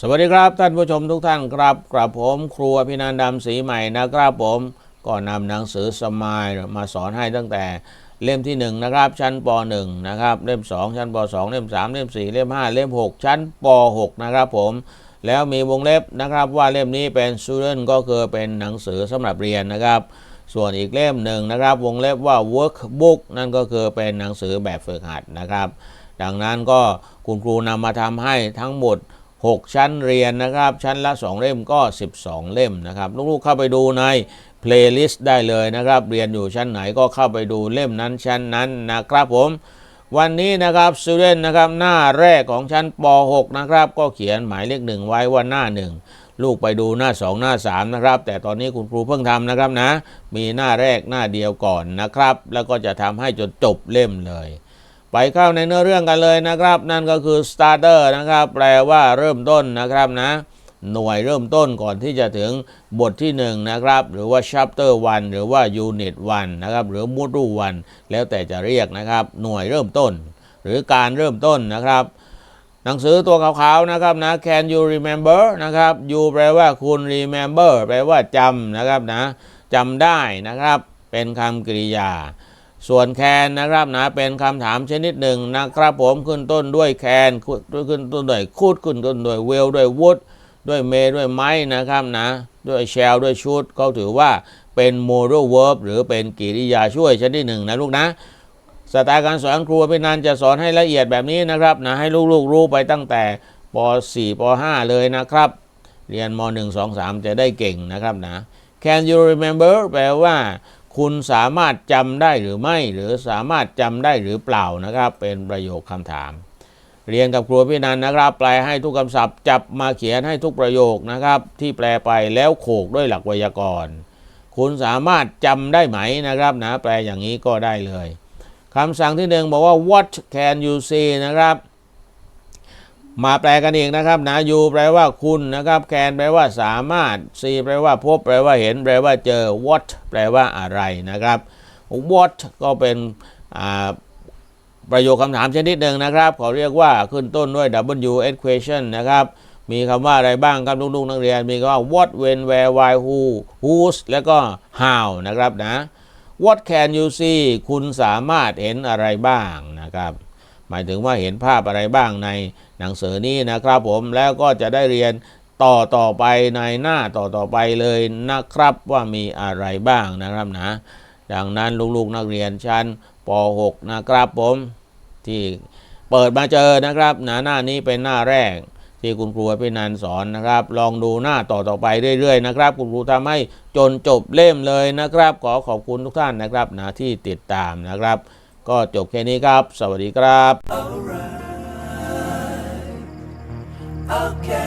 สวัสดีครับท่านผู้ชมทุกท่านครับกระผมครูพินันดำศรีใหม่นะครับผมก็นำหนังสือสมายมาสอนให้ตั้งแต่เล่มที่1นะครับชั้นป .1 นะครับเล่ม 2 ชั้นป .2 เล่ม 3 เล่ม 4 เล่ม 5 เล่ม 6 ชั้นป .6 นะครับผมแล้วมีวงเล็บนะครับว่าเล่มนี้เป็น student ก็คือเป็นหนังสือสำหรับเรียนนะครับ ส่วนอีกเล่มหนึ่งนะครับ วงเล็บว่า workbook นั่นก็คือเป็นหนังสือแบบฝึกหัดนะครับ ดังนั้นก็คุณครูนำมาทำให้ทั้งหมด 6 ชั้นเรียนนะครับ ชั้นละ 2 เล่มก็ 12 เล่มนะครับ ลูกๆเข้าไปดูในเพลย์ลิสต์ได้เลยนะครับ เรียนอยู่ชั้นไหนก็เข้าไปดูเล่มนั้นชั้นนั้นนะครับผม วันนี้นะครับ student นะครับหน้าแรกของชั้นป .6 นะครับ ก็เขียนหมายเลขหนึ่งไว้ว่าหน้าหนึ่งลูกไปดูหน้า 2 หน้า 3 นะครับ แต่ตอนนี้คุณครูเพิ่งทำนะครับนะ มีหน้าแรกหน้าเดียวก่อนนะครับ แล้วก็จะทำให้จนจบเล่มเลย ไปเข้าในเนื้อเรื่องกันเลยนะครับ นั่นก็คือ starter นะครับ แปลว่าเริ่มต้นนะครับนะ หน่วยเริ่มต้นก่อนที่จะถึงบทที่ 1 นะครับ หรือว่า chapter 1 หรือว่า unit 1 นะครับ หรือ module 1 แล้วแต่จะเรียกนะครับ หน่วยเริ่มต้น หรือการเริ่มต้นนะครับ หนังสือตัวขาวๆนะครับนะ can you remember นะครับ you แปลว่าคุณ remember แปลว่าจำนะครับนะจำได้นะครับ เป็นคำกริยา ส่วนแคนนะครับนะเป็นคำถามชนิดหนึ่งนะครับผมขึ้นต้นด้วยแคนขึ้นต้นด้วยคูดขึ้นต้นด้วยเวลด้วยวูดด้วยเมด้วยไม้นะครับนะด้วยแชลด้วยชุดเขาถือว่าเป็น modal verb หรือเป็นกริยาช่วยชนิดหนึ่งนะลูกนะสไตล์การสอนครูพี่นันจะสอนให้ละเอียดแบบนี้นะครับนะให้ลูกๆรู้ไปตั้งแต่ป .4 ป .5 เลยนะครับ เรียนม .1 2 3 จะได้เก่งนะครับนะ Can you remember แปลว่า คุณสามารถจำได้หรือไม่หรือสามารถจำได้หรือเปล่านะครับ เป็นประโยคคำถาม เรียนกับครูพี่นันนะครับแปลให้ทุกคำศัพท์จับมาเขียนให้ทุกประโยคนะครับ ที่แปลไปแล้วโขกด้วยหลักไวยากรณ์ คุณสามารถจำได้ไหมนะครับนะแปลอย่างนี้ก็ได้เลยคำสั่งที่หนึ่งบอกว่า what can you see นะครับ มาแปลกันอีกนะครับนะ you แปลว่าคุณนะครับ can แปลว่าสามารถ see แปลว่าพบ แปลว่าเห็น แปลว่าเจอ what แปลว่าอะไรนะครับ what ก็เป็นประโยคคำถามชนิดหนึ่งนะครับเขาเรียกว่าขึ้นต้นด้วย W equation นะครับ มีคำว่าอะไรบ้างครับลูกๆนักเรียน มีคำว่า what when where why who whose แล้วก็ how นะครับนะ what can you see คุณสามารถเห็นอะไรบ้างนะครับ หมายถึงว่าเห็นภาพอะไรบ้างในหนังสือนี้นะครับผมแล้วก็จะได้เรียนต่อต่อไปในหน้าต่อต่อไปเลยนะครับว่ามีอะไรบ้างนะครับนะ ดังนั้นลูกๆนักเรียนชั้นป .6 นะครับผมที่เปิดมาเจอนะครับหน้าหน้านี้เป็นหน้าแรกที่คุณครูพี่นันสอนนะครับ ลองดูหน้าต่อต่อไปเรื่อยๆนะครับ คุณครูทำให้จนจบเล่มเลยนะครับ ขอขอบคุณทุกท่านนะครับนะที่ติดตามนะครับ ก็จบแค่นี้ครับ สวัสดีครับ Okay.